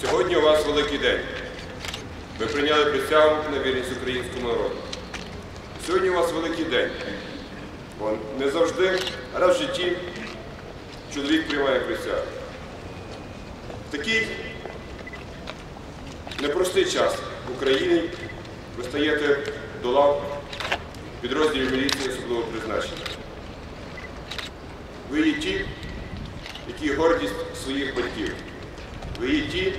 Сьогодні у вас великий день. Ви прийняли присягу на вірність українському народу. Сьогодні у вас великий день. Бо не завжди, а раз в житті чоловік приймає присягу. В такий непростий час в Україні ви стаєте до лав підрозділів міліції особливого призначення. Ви є ті, які гордість своїх батьків. Ви є ті,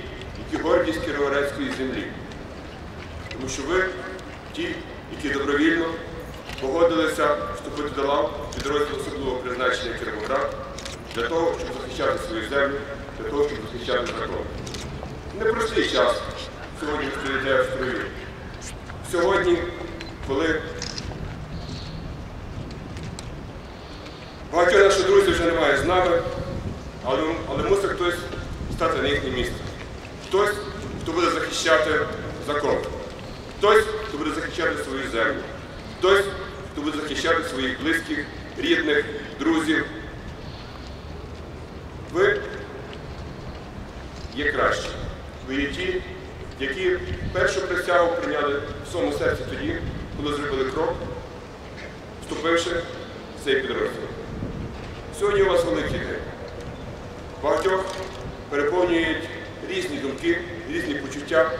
які гордість Кіровоградської землі. Тому що ви ті, які добровільно погодилися вступити до лав підрозділу особливого призначення Кіровоград для того, щоб захищати свою землю, для того, щоб захищати закон. Непростий час сьогодні стоїте в строю. Сьогодні, коли багатьох наших друзів вже немає з нами, але, але мусить хтось стати на їхнє місце. Хтось, хто буде захищати закон. Хтось, хто буде захищати свою землю. Хтось, хто буде захищати своїх близьких, рідних, друзів. Ви є кращі. Ви є ті, які першу присягу прийняли в своєму серці тоді, коли зробили крок, вступивши в цей підрозділ. Сьогодні у вас великий день. Багатьох переповнюють різні думки, різні почуття,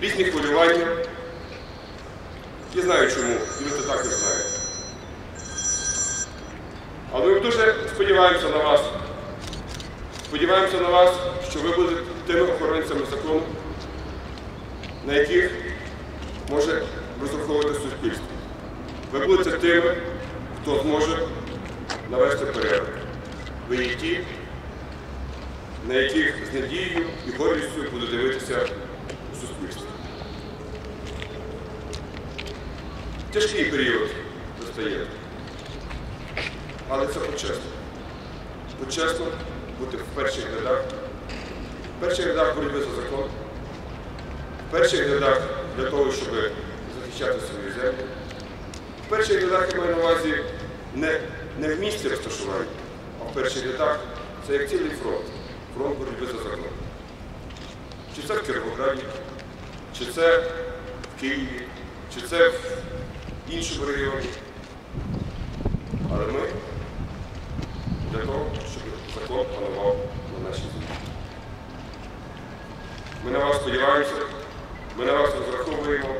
різні хвилювання. Я знаю чому, ви це також знаєте. Але ми дуже сподіваємося на вас. Сподіваємося на вас, що ви будете тими охоронцями закону, на яких може розраховувати суспільство. Ви будете тими, хто зможе навести порядок. Ви є ті, на яких з надією і гордістю буде дивитися у суспільстві. Тяжкий період настає. Але це почесно. Почесно бути в перших рядах, в перших рядах боротьби за закон, в перших рядах для того, щоб захищати свою землю. В перших рядах я маю на увазі не, не в місці розташування, а в перших рядах це як цілий фронт, Фронт боротьби за закон. Чи це в Кіровограді, чи це в Києві, чи це в іншому регіоні. Але ми для того, щоб закон панував на нашій землі. Ми на вас сподіваємося, ми на вас розраховуємо.